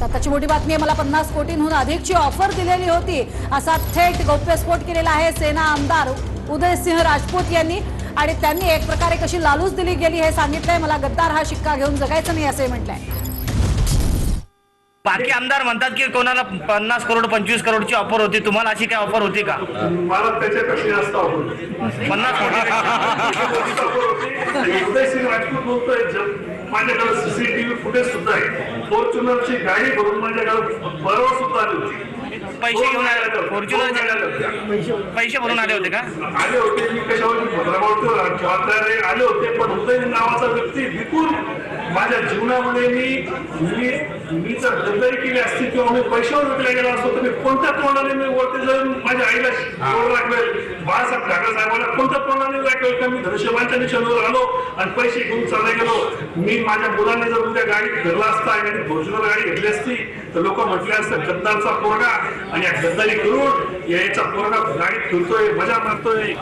त्याची मोठी बातमी आहे मला पन्नास कोटींहून अधिकची ऑफर दिलेली होती. असा थेट गौप्यस्फोट केलेला आहे सेना आमदार उदयसिंह राजपूत यांनी. आणि त्यांनी एक प्रकारे कशी लालूच दिली गेली हे सांगितलंय. मला गद्दार हा शिक्का घेऊन जगायचं नाही असंही म्हटलंय. बाकी आमदार म्हणतात की कोणाला पन्नास करोड पंचवीस करोडची ऑफर होती. तुम्हाला अशी काय ऑफर होती का? मला त्याच्यापेक्षा जास्त आवडतं पन्नास कोटी उदयसिंग राजपूत बोलतोय माझ्याकडे सीसीटीव्ही फुटेज सुद्धा आहे. फॉर्च्युनरची गाडी भरून माझ्याकडे परवा सुद्धा आली होती. पैसे घेऊन आले आल्या होत्या. पैसे भरून आले होते का? आले होते मी कशावर जबाबदारी आले होते पण उदय नावाचा व्यक्ती विकून माझ्या जीवनामध्ये मी मी मी जर गद्दारी केली असती किंवा मी पैशावर विकला गेला असतो तर मी कोणत्या तोंडाने मी वरती जाऊन माझ्या आईला गोड राखवेल बाळासाहेब ठाकरे साहेबांना कोणत्या तोंडाने राखवेल का? मी धनुष्यबाणच्या निशाणीवर आलो आणि पैसे घेऊन चालले गेलो. मी माझ्या मुलांनी जर उद्या गाडी फिरला असता आणि फॉर्च्युनर गाडी घेतली असती तर लोक म्हटले असतं गद्दारचा पोरगा. आणि या गद्दारी करून याचा पोरगा गाडीत फिरतोय मजा मारतोय.